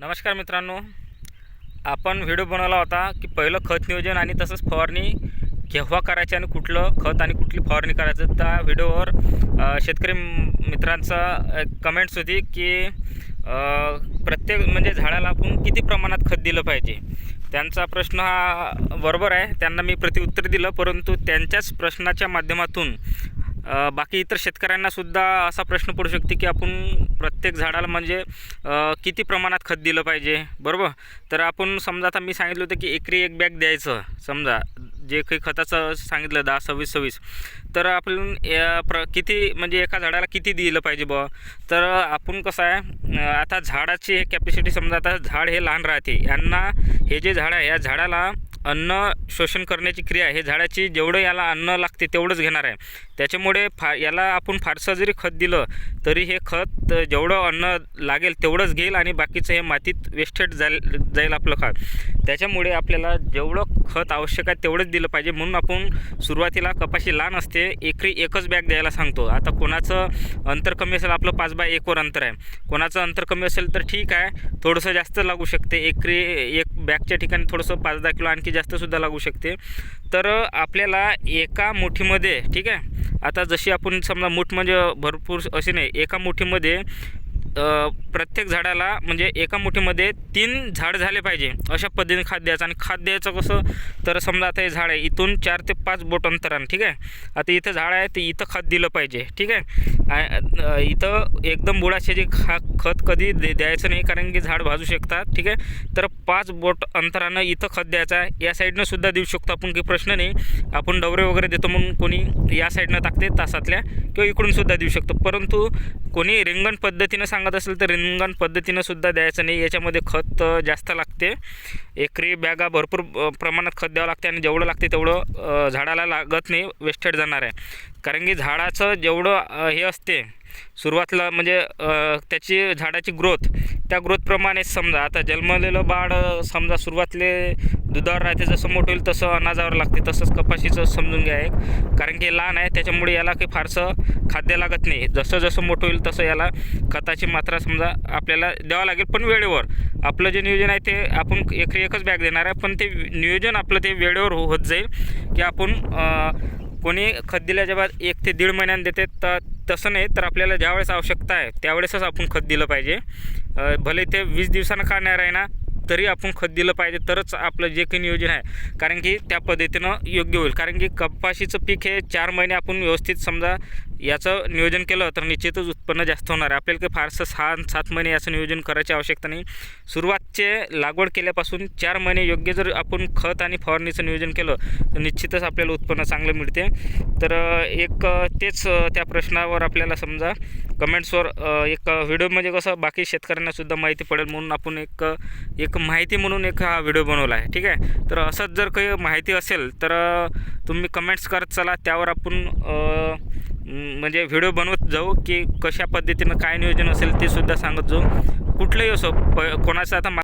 नमस्कार मित्रांनो. आपण व्हिडिओ बनवला होता की पहिलं खत नियोजन आणि तसंच फवारणी केव्हा करायची आणि कुठलं खत आणि कुठली फवारणी करायचं त्या व्हिडिओवर शेतकरी मित्रांचा कमेंट्स होती की प्रत्येक म्हणजे झाडाला आपण किती प्रमाणात खत दिलं पाहिजे? त्यांचा प्रश्न हा बरोबर आहे. त्यांना मी प्रतिउत्तर दिलं परंतु त्यांच्याच प्रश्नाच्या माध्यमातून बाकी इतर शेतकऱ्यांना सुद्धा असा प्रश्न पडू शकते की आपण प्रत्येक झाडाला म्हणजे किती प्रमाणात खत दिलं पाहिजे? बरोबर? तर आपण समजा आता मी सांगितलं होतं की एकरी एक बॅग द्यायचं. समजा जे काही खताचं सांगितलं दहा सव्वीस सव्वीस. तर आपण या प्र किती म्हणजे एका झाडाला किती दिलं पाहिजे बुवा? तर आपण कसं आहे आता झाडाची कॅपॅसिटी समजा आता झाड हे लहान राहते. यांना हे जे झाड आहे या झाडाला अन्न शोषण करण्याची क्रिया हे झाडाची जेवढं याला अन्न लागते तेवढंच घेणार आहे. त्याच्यामुळे फा याला आपण फारसं जरी खत दिलं तरी हे खत जेवढं अन्न लागेल तेवढंच घेईल आणि बाकीचं हे मातीत वेस्टेड जाईल जाईल आपलं खत. त्याच्यामुळे आपल्याला जेवढं खत आवश्यक आहे तेवढंच दिलं पाहिजे. म्हणून आपण सुरुवातीला कपाशी लहान असते एकरी एकच बॅग द्यायला सांगतो. आता कोणाचं अंतर कमी असेल आपलं पाच बाय एकवर अंतर आहे. कोणाचं अंतर कमी असेल तर ठीक आहे. थोडंसं जास्त लागू शकते. एकरी एक बॅगच्या ठिकाणी थोडंसं पाच दहा किलो आणखी जास्तसुद्धा लागू शकते. तर आपल्याला एका मुठीमध्ये ठीक आहे. आता जशी आपण समजा मूठ म्हणजे भरपूर अशी नाही एका मुठीमध्ये प्रत्येक झाडाला म्हणजे एका मुठीमध्ये तीन झाड झाले पाहिजे अशा पद्धतीने खाद द्यायचं. आणि खाद द्यायचं कसं? तर समजा आता हे झाड आहे इथून चार ते पाच बोट अंतरानं ठीक आहे? आता इथं झाड आहे ते इथं खत दिलं पाहिजे ठीक आहे? इथं एकदम बुडाचे जे खा खत कधी दे द्यायचं नाही कारण की झाड भाजू शकतात ठीक आहे? तर पाच बोट अंतरानं इथं खत द्यायचं आहे. या साईडनं सुद्धा देऊ शकतो आपण काही प्रश्न नाही. आपण डवरे वगैरे देतो म्हणून कोणी या साईडनं टाकते तासातल्या. किंवा इकडून सुद्धा देऊ शकतो. परंतु कोणी रिंगण पद्धतीनं सांगत असेल तर रिंगण पद्धतीनं सुद्धा द्यायचं नाही. याच्यामध्ये खत जास्त लागते. एकरी बॅगा भरपूर प्रमाणात खत द्यावं लागते आणि जेवढं लागते तेवढं झाडाला लागत नाही वेस्टेड जाणार आहे. कारण की झाडाचं जेवढं हे असते सुरुवातीला म्हणजे त्याची झाडाची ग्रोथ त्या ग्रोथप्रमाणे समजा आता जन्मलेलं बाळ समजा सुरुवातले दुधावर राहते जसं मोठं होईल तसं अनाजावर लागते तसंच कपाशीचं समजून घ्या एक. कारण की लहान आहे त्याच्यामुळे याला काही फारसं खाद्य लागत नाही. जसं जसं मोठं होईल तसं याला खताची मात्रा समजा आपल्याला द्यावं लागेल पण वेळेवर. आपलं जे नियोजन आहे ते आपण एक एकच बॅग देणार आहे पण ते नियोजन आपलं ते वेळेवर होत जाईल की आपण कोणी खत दिल्याच्या बाद एक ते दीड महिन्यानं देते तर तसं नाही तर आपल्याला ज्यावेळेस आवश्यकता आहे त्यावेळेसच आपण खत दिलं पाहिजे. भले ते वीस दिवसानं का नाही राहिना तरी आपण खत दिलं पाहिजे तरच आपलं जे काही नियोजन आहे. कारण की त्या पद्धतीनं योग्य होईल. कारण की कपाशीचं पीक हे चार महिने आपण व्यवस्थित समजा याचं नियोजन केलं तर निश्चितच उत्पन्न जास्त होणार. आहे आपल्याला काही फारसं सहा सात महिने याचं नियोजन करायची आवश्यकता नाही. सुरुवातचे लागवड केल्यापासून चार महिने योग्य जर आपण खत आणि फवारणीचं नियोजन केलं तर निश्चितच आपल्याला उत्पन्न चांगलं मिळते. तर एक तेच त्या प्रश्नावर आपल्याला समजा कमेंट्सवर एक व्हिडिओ म्हणजे कसं बाकी शेतकऱ्यांनासुद्धा माहिती पडेल म्हणून आपण एक एक माहिती म्हणून एक हा व्हिडिओ बनवला आहे ठीक आहे? तर असंच जर काही माहिती असेल तर तुम्ही कमेंट्स करत चला त्यावर आपण म्हणजे व्हिडिओ बनवत जाऊ की कशा पद्धतीनं काय नियोजन असेल ते सुद्धा सांगत जाऊ. कुठलंही असो प कोणाचं आता मा